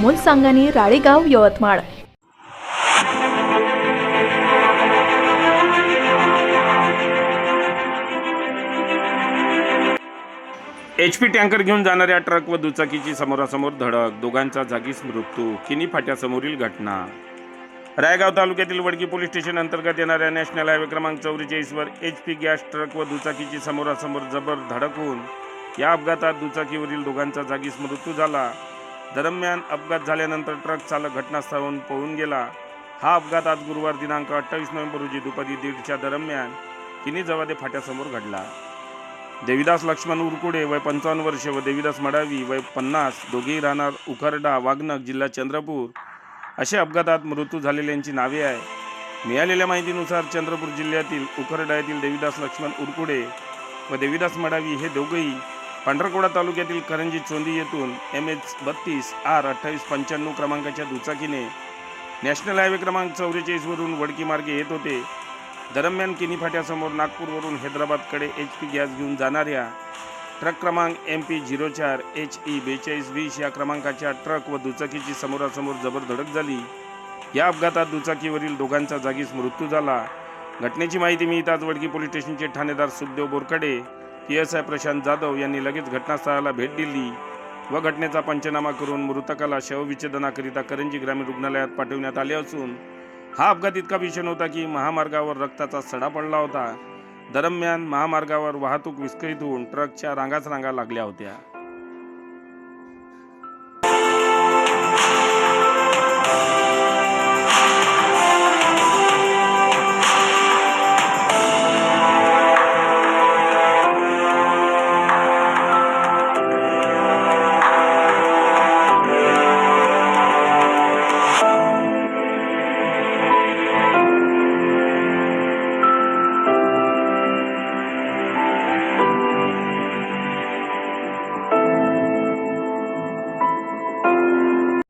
Amol Sangani Ralegaon Yavatmal. H P tanker घेऊन जाणाऱ्या truck व दुचाकीची समोरासमोर धडक. दोघांचा जागीच मृत्यू. किनी फाट्यासमोरील घटना. रायगाव तालुक्यातील वडकी पोलीस स्टेशन अंतर्गत येणाऱ्या नॅशनल हायवे क्रमांक चौवेचाळीसवर एच पी गॅस ट्रक व दुचाकीची समोरासमोर जबर धडक होऊन या अपघातात दुचाकीवरील दोघांचा जागीच मृत्यू झाला. दरम्यान अपघात झाल्यानंतर ट्रक चालक घटनास्थळावरून पळून गेला. हा अपघात आज गुरुवार दिनांक अठ्ठावीस नोव्हेंबर रोजी दुपारी दीडच्या दरम्यान किनी जवादे फाट्यासमोर घडला. देविदास लक्ष्मण उरकुडे वय पंचावन्न वर्ष व देविदास मडावी वय पन्नास दोघेही राहणार उखरडा वाघनक जिल्हा चंद्रपूर. असे अपघातात मृत्यू झालेल्यांची नावे आहे मिळालेल्या माहितीनुसार चंद्रपूर जिल्ह्यातील उखरडा येथील देविदास लक्ष्मण उरकुडे व देविदास मडावी हे दोघेही पांढरकोडा तालुक्यातील करंजी चोंदी येथून एम एच बत्तीस आर अठ्ठावीस पंच्याण्णव क्रमांकाच्या दुचाकीने नॅशनल हायवे क्रमांक चौवेचाळीसवरून वडकी मार्गे येत होते. दरम्यान किनी फाट्यासमोर नागपूरवरून हैदराबादकडे एच पी गॅस घेऊन जाणाऱ्या ट्रक क्रमांक एम पी झिरो चार एच ई बेचाळीस वीस या क्रमांकाच्या ट्रक व दुचाकीची समोरासमोर जबर धडक झाली. या अपघातात दुचाकीवरील दोघांचा जागीच मृत्यू झाला. घटनेची माहिती मिळताच वडकी पोलीस स्टेशनचे ठाणेदार सुखदेव बोरकडे एस आय प्रशांत जाधव यांनी लगेच घटनास्थळाला भेट दिली व घटनेचा पंचनामा करून मृतकाला शवविच्छेदनाकरिता करंजी ग्रामीण रुग्णालयात पाठवण्यात आले असून हा अपघात इतका भीषण होता की महामार्गावर रक्ताचा सडा पडला होता. दरम्यान महामार्गावर वाहतूक विस्कळीत होऊन ट्रकच्या रांगाच रांगा लागल्या होत्या.